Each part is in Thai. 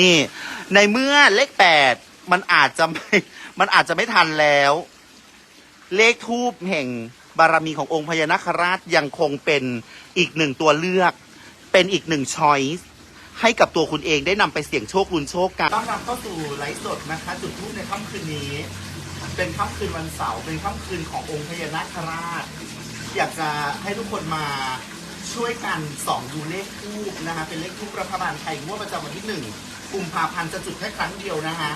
นี่ ในเมื่อเลขแปดมันอาจจะไม่มันอาจจะไม่ทันแล้ว เลขทูบแห่งบารมีขององค์พญานาคราชยังคงเป็นอีกหนึ่งตัวเลือก เป็นอีกหนึ่งช้อยส์ให้กับตัวคุณเองได้นำไปเสี่ยงโชคลุ้นโชคกัน ต้อนรับเข้าสู่ไลฟ์สดนะคะ จุดทูบในค่ำคืนนี้ เป็นค่ำคืนวันเสาร์เป็นค่ำคืนขององค์พญานาคราช อยากจะให้ทุกคนมา ช่วยกันส่องดูเลขทูบนะคะ เป็นเลขทูบรัฐบาลไทยงวดประจำวันที่หนึ่งกุมภาพันธ์จะจุดแค่ครั้งเดียวนะคะ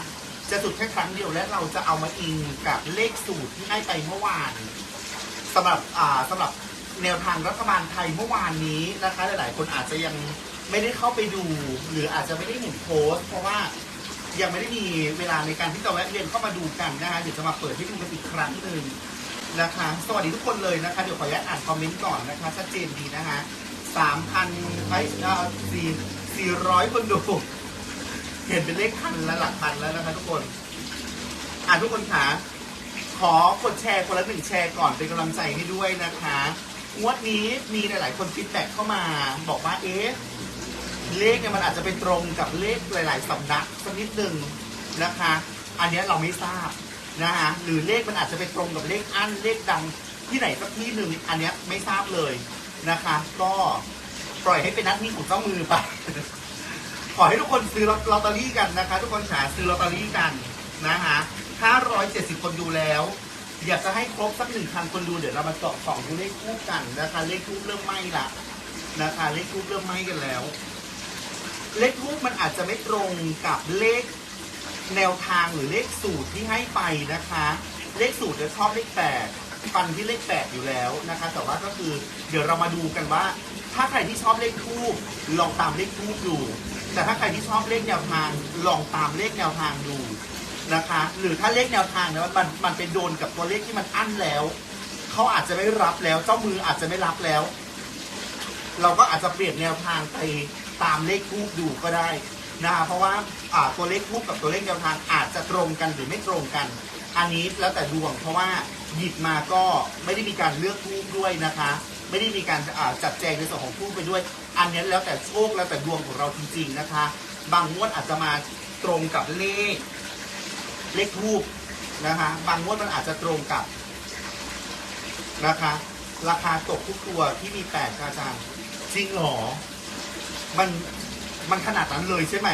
จะจุดแค่ครั้งเดียวและเราจะเอามาอิงกับเลขสูตรที่ให้ไปเมื่อวานสำหรับอ่าสำหรับแนวทางรัฐบาลไทยเมื่อวานนี้นะคะ หลาย ๆ คนอาจจะยังไม่ได้เข้าไปดู หรืออาจจะไม่ได้เห็นโพสต์เพราะว่ายังไม่ได้มีเวลาในการที่จะแวะเวียนเข้ามาดูกันนะคะเดี๋ยวจะมาเปิดให้ดูกันอีกครั้งหนึ่ง นะคะ สวัสดีทุกคนเลยนะคะ เดี๋ยวขออนุญาตอ่านคอมเมนต์ก่อนนะคะชัดเจนดีนะคะสามพันไปสี่สี่ร้อยคนดูเห็นเป็นเลขพันและหลักพันแล้วนะคะทุกคนอ่านทุกคนค่ะขอกดแชร์คนละหนึ่งแชร์ก่อนเป็นกำลังใจให้ด้วยนะคะงวดนี้มีหลาย ๆ คนฟีดแบ็กเข้ามา บอกว่าเอ๊ะเลขเนี่ยมันอาจจะไปตรงกับเลขหลาย ๆสำนักสักนิดหนึ่งนะคะ อันนี้เราไม่ทราบ นะคะหรือเลขมันอาจจะไปตรงกับเลขอันเลขดังที่ไหนสักที่หนึ่งอันเนี้ยไม่ทราบเลยนะคะ ก็ปล่อยให้เป็นหน้าที่ของเจ้ามือไป ขอให้ทุกคนซื้อลอตเตอรี่กันนะคะ ทุกคนขาซื้อลอตเตอรี่กันนะคะ570 คนดูแล้ว อยากจะให้ครบสักหนึ่งพันคนดูเดี๋ยวเรามาเจาะสองดูเลขคู่กันนะคะเลขคู่เริ่มไหม้ละนะคะเลขคู่เริ่มไหม้กันแล้ว เลขทูปมันอาจจะไม่ตรงกับเลข แนวทางหรือเลขสูตรที่ให้ไปนะคะ เลขสูตรจะชอบเลขแปดฟันที่เลขแปดอยู่แล้วนะคะ แต่ว่าก็คือเดี๋ยวเรามาดูกันว่า ถ้าใครที่ชอบเลขทูปลองตามเลขทูปดู แต่ถ้าใครที่ชอบเลขแนวทางลองตามเลขแนวทางดูนะคะ หรือถ้าเลขแนวทางเนี่ยมันมันไปโดนกับตัวเลขที่มันอั้นแล้วเขาอาจจะไม่รับแล้วเจ้ามืออาจจะไม่รับแล้ว เราก็อาจจะเปลี่ยนแนวทางไปตามเลขทูบดูก็ได้ นะคะเพราะว่าอ่าตัวเลขทูบกับตัวเลขแนวทางอาจจะตรงกันหรือไม่ตรงกัน อันนี้แล้วแต่ดวงเพราะว่าหยิบมาก็ไม่ได้มีการเลือกทูบด้วยนะคะ ไม่ได้มีการอ่าจัดแจงในส่วนของทูบไปด้วย อันนี้แล้วแต่โชคแล้วแต่ดวงของเราจริงๆนะคะ บางงวดอาจจะมาตรงกับเลขเลขทูบนะคะบางงวดมันอาจจะตรงกับนะคะราคาตกทุกตัวที่มีแปดค่ะอาจารย์จริงหรอ มัน มันขนาดนั้นเลยใช่ไหม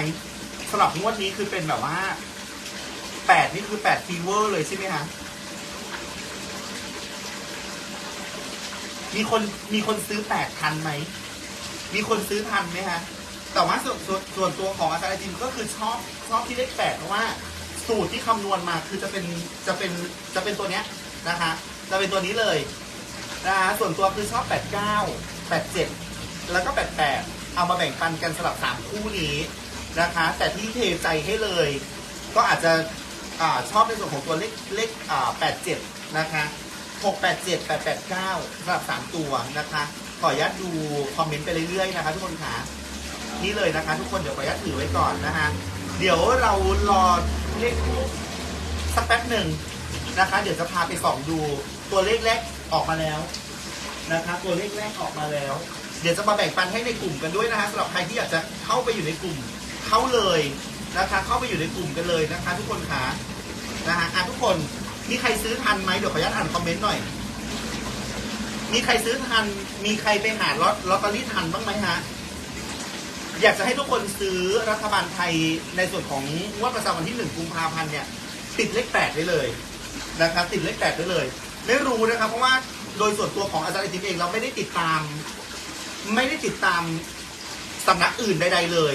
สำหรับงวดนี้คือเป็นแบบว่าแปดนี่คือแปดฟีเวอร์เลยใช่ไหมฮะมีคนมีคนซื้อแปดทันไหม มีคนซื้อทันไหมฮะ แต่ว่าส่วนส่วนส่วนตัวของอาจารย์จิมก็คือชอบชอบที่เลขแปดเพราะว่า สูตรที่คำนวณมาคือจะเป็นจะเป็นจะเป็นตัวเนี้ยนะคะ จะเป็นตัวนี้เลยนะฮะส่วนตัวคือชอบ89 87แปดเจ็ดแล้วก็88 เอามาแบ่งปันกันสลับ3คู่นี้นะคะ แต่ที่เทใจให้เลย ก็อาจจะอาชอบในส่วนของตัวเลขเลขอ่า87นะคะ687 889สำหรับ3ตัวนะคะขออนุญาตดูคอมเมนต์ไปเรื่อยๆนะคะ ทุกคนค่ะนี่เลยนะคะ ทุกคนเดี๋ยวขออนุญาตถือไว้ก่อนนะคะเดี๋ยวเรารอเลขคู่สักแป๊บหนึ่งนะคะ เดี๋ยวจะพาไปส่องดูตัวเลขแรกออกมาแล้วนะคะ ตัวเลขแรกออกมาแล้ว ดี๋ยวจะมาแบ่งปันให้ในกลุ่มกันด้วยนะคะสำหรับใครที่อยากจะเข้าไปอยู่ในกลุ่มเข้าเลยนะคะเข้าไปอยู่ในกลุ่มกันเลยนะคะ ทุกคนค่ะนะคะอะทุกคนมีใครซื้อทันไหมเดี๋ยวขออนุญาตอ่านคอมเมนต์หน่อย มีใครซื้อทัน มีใครไปหาลอตลอตเตอรี่ทันบ้างไหมฮะอยากจะให้ทุกคนซื้อรัฐบาลไทยในส่วนของงวดประจำวันที่หนึ่งกุมภาพันธ์เนี่ยติดเลขแปดได้เลยนะครับติดเลขแปดได้เลย ไม่รู้นะครับเพราะว่าโดยส่วนตัวของอาจารย์ไอติมเองเราไม่ได้ติดตาม ไม่ได้ติดตามสำนักอื่นใด ๆ เลย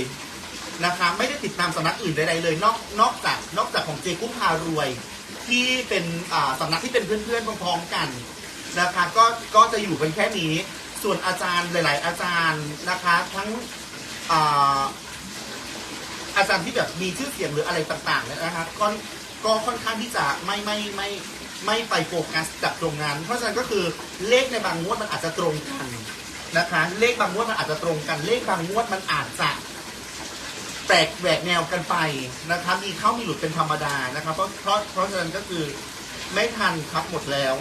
นะคะไม่ได้ติดตามสำนักอื่นใดๆเลย นอกนอกจากนอกจากของเจกุ้งพารวย ที่เป็นอ่าสำนักที่เป็นเพื่อนๆพร้องๆกันนะคะก็ก็จะอยู่กันแค่นี้ ส่วนอาจารย์หลาย ๆ อาจารย์นะคะทั้งอ่าอาจารย์ที่แบบมีชื่อเสียงหรืออะไรต่างๆเนี่ยนะครับก็ก็ค่อนข้างที่จะไม่ไม่ไม่ไม่ไปโฟกัสจากตรงนั้น เพราะฉะนั้นก็คือเลขในบางงวดมันอาจจะตรงกัน นะคะ เลขบางงวดมันอาจจะตรงกัน เลขบางงวดมันอาจจะแปลกแหวกแนวกันไปนะคะมีเข้ามีหลุดเป็นธรรมดานะครับเพราะเพราะเพราะฉะนั้นก็คือไม่ทันครับหมดแล้ว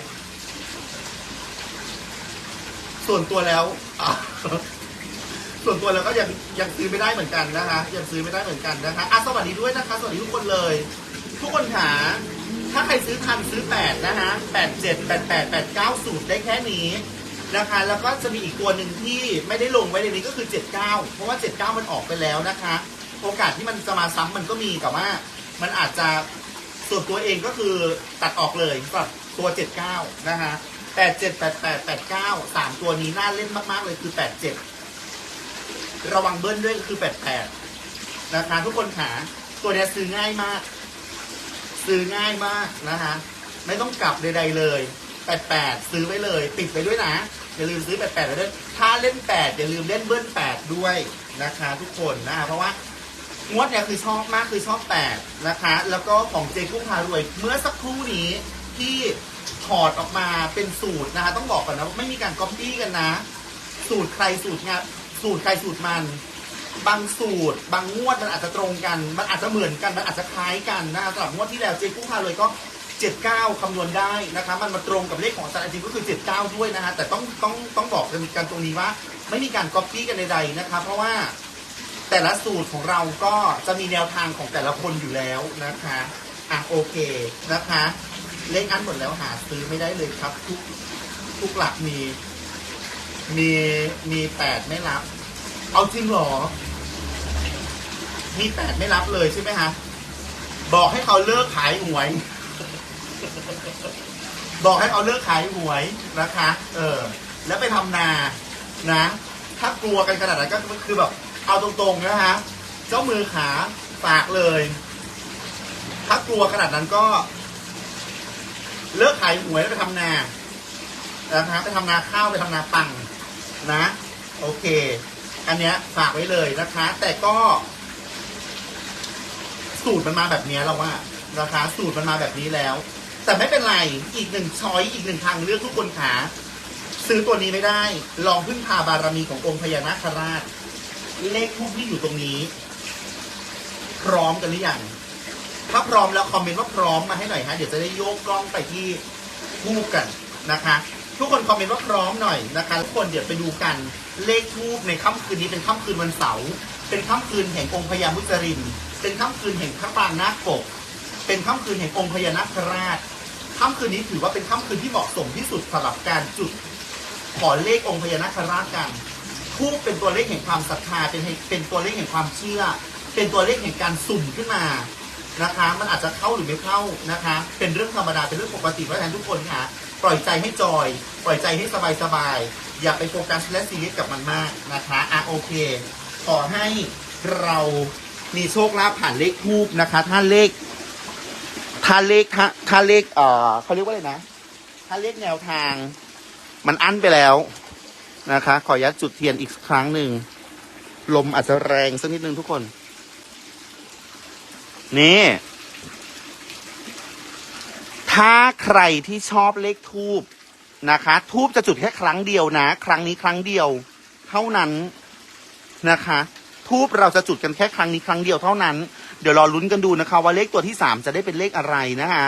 ส่วนตัวแล้วส่วนตัวเราก็ยังยังซื้อไม่ได้เหมือนกันนะคะยังซื้อไม่ได้เหมือนกันนะคะอะสวัสดีด้วยนะคะ สวัสดีทุกคนเลย ทุกคนหาถ้าใครซื้อทันซื้อแปดนะคะแปดเจ็ดแปดแปดแปดเก้าสูตรได้แค่นี้ นะคะ แล้วก็จะมีอีกตัวหนึ่งที่ไม่ได้ลงไว้ในนี้ก็คือเจ็ดเก้าเพราะว่าเจ็ดเก้ามันออกไปแล้วนะคะ โอกาสที่มันจะมาซ้ำมันก็มีแต่ว่ามันอาจจะส่วนตัวเองก็คือตัดออกเลยสำหรับตัวเจ็ดเก้านะคะแปดเจ็ดแปดแปดแปดเก้าสามตัวนี้น่าเล่นมาก ๆ เลยคือแปดเจ็ดระวังเบิ้ลด้วยก็คือแปดแปดนะคะ ทุกคนขาตัวเนี้ยซื้อง่ายมาก ซื้อง่ายมากนะคะ ไม่ต้องกลับใดๆเลยแปดแปดซื้อไว้เลย ติดไปด้วยนะ อย่าลืมซื้อแปดแปดไปด้วยถ้าเล่นแปดอย่าลืมเล่นเบิ้ลแปดด้วยนะคะ ทุกคนนะคะเพราะว่างวดเนี่ยคือชอบมากคือชอบแปดนะคะ แล้วก็ของเจกุ้งพารวย เมื่อสักครู่นี้ที่ถอดออกมาเป็นสูตรนะคะ ต้องบอกก่อนนะว่าไม่มีการก๊อปปี้กันนะ สูตรใครสูตรงานสูตรใครสูตรมัน บางสูตร บางงวดมันอาจจะตรงกัน มันอาจจะเหมือนกัน มันอาจจะคล้ายกันนะสำหรับงวดที่แล้วเจ๊กุ้งพาเลยก็ 79 คำนวณได้นะคะมันมาตรงกับเลขของอาจารย์จริงก็คือ 79 ด้วยนะฮะแต่ต้องต้องต้องบอกกันตรงนี้ว่า ไม่มีการก๊อปปี้กันใดๆนะคะเพราะว่าแต่ละสูตรของเราก็จะมีแนวทางของแต่ละคนอยู่แล้วนะคะอะโอเคนะคะ เลขอันหมดแล้วหาซื้อไม่ได้เลยครับ ทุกทุกหลักมีมีมีแปดไม่รับ เอาจริงหรอ มีแปดไม่รับเลยใช่ไหมฮะ บอกให้เขาเลิกขายหวย บอกให้เขาเลิกขายหวยนะคะ เออ แล้วไปทำนานะ ถ้ากลัวกันขนาดนั้นก็คือแบบเอาตรงๆนะฮะเจ้ามือขาฝากเลย ถ้ากลัวขนาดนั้นก็ เลิกขายหวยแล้วไปทำนานะคะไปทำนาข้าวไปทำนาปังนะ โอเค อันเนี้ยฝากไว้เลยนะคะ แต่ก็ สูตรมันมาแบบนี้เราว่านะคะ สูตรมันมาแบบนี้แล้ว แต่ไม่เป็นไร อีกหนึ่งช้อยอีกหนึ่งทางเลือกทุกคนขาซื้อตัวนี้ไม่ได้ ลองพึ่งพาบารมีขององค์พญานาคราช เลขทูปที่อยู่ตรงนี้ พร้อมกันหรือยัง ถ้าพร้อมแล้วคอมเมนต์ว่าพร้อมมาให้หน่อยฮะ เดี๋ยวจะได้โยกกล้องไปที่ทูปกันนะคะ ทุกคนคอมเมนต์ว่าพร้อมหน่อยนะคะ ทุกคนเดี๋ยวไปดูกัน เลขทูปในค่ำคืนนี้เป็นค่ำคืนวันเสาร์ เป็นค่ำคืนแห่งองค์พญามุจริน เป็นค่ำคืนแห่งพระปางนาคปก เป็นค่ำคืนแห่งองค์พญานาคราชค่ำคืนนี้ถือว่าเป็นค่ำคืนที่เหมาะสมที่สุดสำหรับการจุดขอเลของค์พญานาคราชกันทูปเป็นตัวเลขแห่งความศรัทธาเป็นเป็นตัวเลขแห่งความเชื่อ เป็นตัวเลขแห่งการสุ่มขึ้นมานะคะ มันอาจจะเข้าหรือไม่เข้านะคะ เป็นเรื่องธรรมดาเป็นเรื่องปกติเพราะฉะนั้นทุกคนค่ะปล่อยใจให้จอย ปล่อยใจให้สบายสบายอย่าไปโฟกัสและซีเรียสกับมันมากนะคะอะโอเค ขอให้เรามีโชคลาภผ่านเลขทูบนะคะ ถ้าเลข ถ้าเลขถ้าถ้าเลขเอ่อเขาเรียกว่าอะไรนะ ถ้าเลขแนวทาง มันอั้นไปแล้วนะคะ ขออนุญาตจุดเทียนอีกครั้งหนึ่ง ลมอาจจะแรงสักนิดนึงทุกคน นี่ ถ้าใครที่ชอบเลขทูบนะคะ ทูบจะจุดแค่ครั้งเดียวนะ ครั้งนี้ครั้งเดียว เท่านั้นนะคะ ทูบเราจะจุดกันแค่ครั้งนี้ครั้งเดียวเท่านั้น เดี๋ยวรอลุ้นกันดูนะคะ ว่าเลขตัวที่สามจะได้เป็นเลขอะไรนะคะ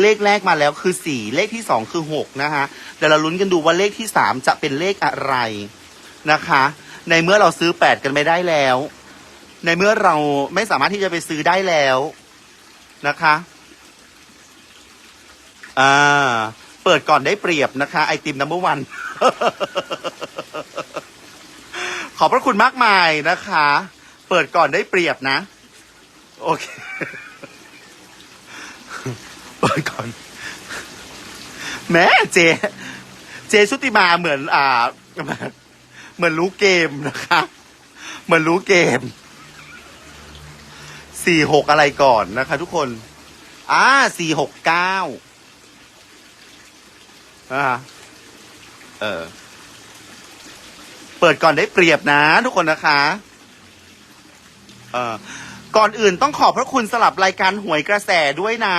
เลขแรกมาแล้วคือสี่เลขที่สองคือหกนะคะเดี๋ยวเราลุ้นกันดูว่าเลขที่สามจะเป็นเลขอะไรนะคะ ในเมื่อเราซื้อแปดกันไม่ได้แล้ว ในเมื่อเราไม่สามารถที่จะไปซื้อได้แล้วนะคะอ่าเปิดก่อนได้เปรียบนะคะ ไอติมนัมเบอร์วัน ขอบพระคุณมากมายนะคะ เปิดก่อนได้เปรียบนะ โอเค เปิดก่อน แม่เจ เจชุติมาเหมือน อ่า เหมือนรู้เกมนะคะ เหมือนรู้เกม สี่หกอะไรก่อนนะคะ ทุกคน อ่าสี่หกเก้าอ่าเออ เปิดก่อนได้เปรียบนะ ทุกคนนะคะ เออ ก่อนอื่นต้องขอบพระคุณสลับรายการหวยกระแสด้วยนะ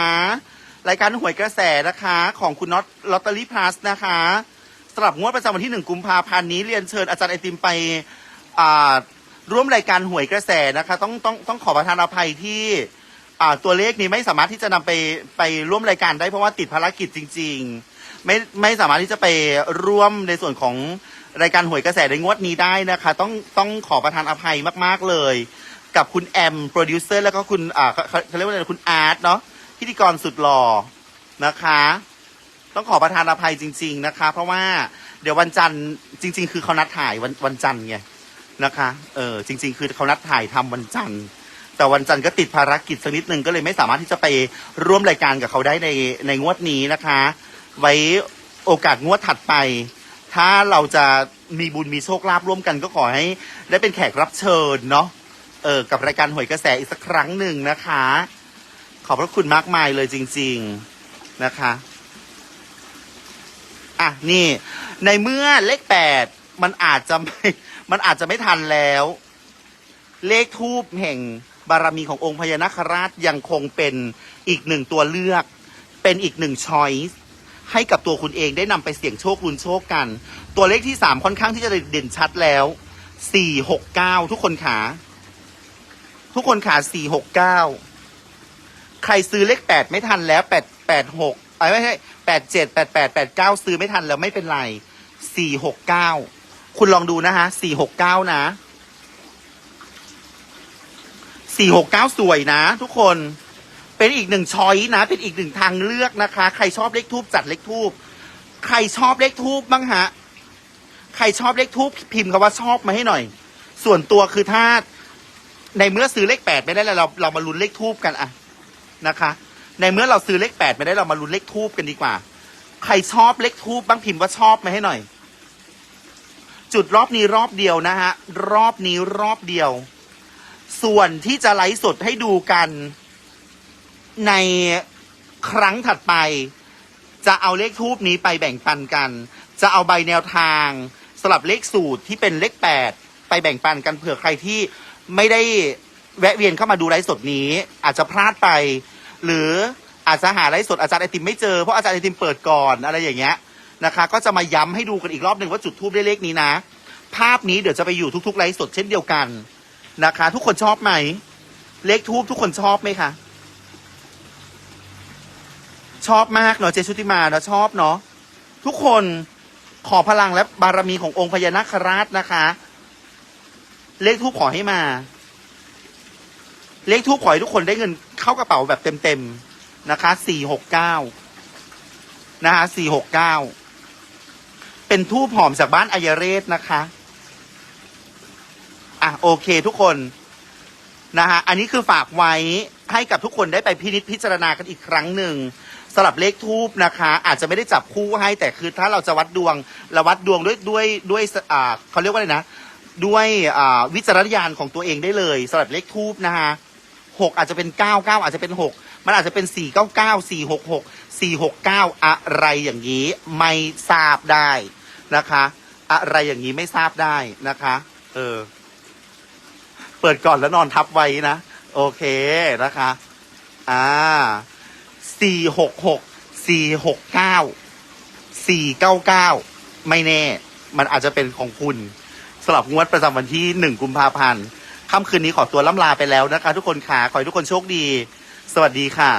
รายการหวยกระแสนะคะ ของคุณน็อตลอตเตอรี่พลัสนะคะสลับงวดประจำวันที่หนึ่งกุมภาพันธ์นี้เรียนเชิญอาจารย์ไอติมไปอ่าร่วมรายการหวยกระแสนะคะ ต้องต้องต้องขอประทานอภัยที่อ่าตัวเลขนี้ไม่สามารถที่จะนำไปไปร่วมรายการได้เพราะว่าติดภารกิจจริง ๆ ไม่ไม่สามารถที่จะไปร่วมในส่วนของรายการหวยกระแสในงวดนี้ได้นะคะ ต้องต้องขอประทานอภัยมาก ๆเลย กับคุณแอมโปรดิวเซอร์แล้วก็คุณอ่าเขาเขาเขาเรียกว่าอะไรคุณอาร์ตเนาะพิธีกรสุดหล่อนะคะ ต้องขอประทานอภัยจริง ๆนะคะ เพราะว่าเดี๋ยววันจันทร์จริง ๆ คือเขานัดถ่ายวันวันจันทร์ไงนะคะเออจริง ๆ คือเขานัดถ่ายทำวันจันทร์ แต่วันจันทร์ก็ติดภารกิจสักนิดนึงก็เลยไม่สามารถที่จะไปร่วมรายการกับเขาได้ในในงวดนี้นะคะ ไว้โอกาสงวดถัดไป ถ้าเราจะมีบุญมีโชคลาภร่วมกันก็ขอให้ได้เป็นแขกรับเชิญเนาะ เออกับรายการหวยกระแสอีกสักครั้งหนึ่งนะคะ ขอบพระคุณมากมายเลยจริง ๆนะคะอะนี่ ในเมื่อเลขแปดมันอาจจะไม่มันอาจจะไม่ทันแล้ว เลขทูปแห่งบารมีขององค์พญานาคราชยังคงเป็นอีกหนึ่งตัวเลือก เป็นอีกหนึ่งช้อยส์ให้กับตัวคุณเองได้นำไปเสี่ยงโชคลุ้นโชคกัน ตัวเลขที่สามค่อนข้างที่จะเด่นชัดแล้วสี่หกเก้าทุกคนขา ทุกคนขาสี่หกเก้าใครซื้อเลขแปดไม่ทันแล้วแปดแปดหกไม่ใช่แปดเจ็ดแปดแปดแปดเก้าซื้อไม่ทันแล้วไม่เป็นไรสี่หกเก้าคุณลองดูนะฮะสี่หกเก้านะสี่หกเก้าสวยนะ ทุกคนเป็นอีกหนึ่งช้อยนะ เป็นอีกหนึ่งทางเลือกนะคะ ใครชอบเลขทูบจัดเลขทูบใครชอบเลขทูบบ้างฮะ ใครชอบเลขทูบพิมพ์คำว่าชอบมาให้หน่อย ส่วนตัวคือถ้า ในเมื่อซื้อเลขแปดไม่ได้แล้วเราเรามาลุ้นเลขทูบกันอะนะคะ ในเมื่อเราซื้อเลขแปดไม่ได้เรามาลุ้นเลขทูบกันดีกว่า ใครชอบเลขทูบบ้างพิมพ์ว่าชอบมาให้หน่อย จุดรอบนี้รอบเดียวนะฮะรอบนี้รอบเดียว ส่วนที่จะไลฟ์สดให้ดูกัน ในครั้งถัดไป จะเอาเลขทูบนี้ไปแบ่งปันกัน จะเอาใบแนวทางสลับเลขสูตรที่เป็นเลขแปดไปแบ่งปันกันเผื่อใครที่ ไม่ได้แวะเวียนเข้ามาดูไลฟ์สดนี้ อาจจะพลาดไป หรืออาจจะหาไลฟ์สดอาจารย์ไอติมไม่เจอเพราะอาจารย์ไอติมเปิดก่อนอะไรอย่างเงี้ยนะคะ ก็จะมาย้ำให้ดูกันอีกรอบหนึ่งว่าจุดทูบได้เลขนี้นะ ภาพนี้เดี๋ยวจะไปอยู่ทุกๆไลฟ์สดเช่นเดียวกันนะคะ ทุกคนชอบไหม เลขทูบทุกคนชอบไหมคะชอบมากเนาะเจชุติมาเนาะชอบเนาะทุกคนขอพลังและบารมีขององค์พญานาคราชนะคะ เลขทูบขอให้มา เลขทูบขอให้ทุกคนได้เงินเข้ากระเป๋าแบบเต็มๆนะคะสี่หกเก้านะคะสี่หกเก้าเป็นทูบหอมจากบ้านอายเรศนะคะอะโอเคทุกคนนะฮะอันนี้คือฝากไว้ให้กับทุกคนได้ไปพินิจพิจารณากันอีกครั้งหนึ่งสำหรับเลขทูบนะคะ อาจจะไม่ได้จับคู่ให้แต่คือถ้าเราจะวัดดวงเราวัดดวงด้วยด้วยด้วยอ่าเขาเรียกว่าอะไรนะ ด้วยอ่าวิจารณญาณของตัวเองได้เลยสำหรับเลขทูบนะฮะหกอาจจะเป็นเก้าเก้าอาจจะเป็นหกมันอาจจะเป็นสี่เก้าเก้าสี่หกหกสี่หกเก้าอะไรอย่างนี้ไม่ทราบได้นะคะ อะไรอย่างนี้ไม่ทราบได้นะคะ เออ เปิดก่อนแล้วนอนทับไว้นะ โอเคนะคะ อ่าสี่หกหกสี่หกเก้าสี่เก้าเก้าไม่แน่ มันอาจจะเป็นของคุณ สำหรับงวดประจำวันที่หนึ่งกุมภาพันธ์ค่ำคืนนี้ขอตัวล่ำลาไปแล้วนะคะ ทุกคนขาขอให้ทุกคนโชคดี สวัสดีค่ะ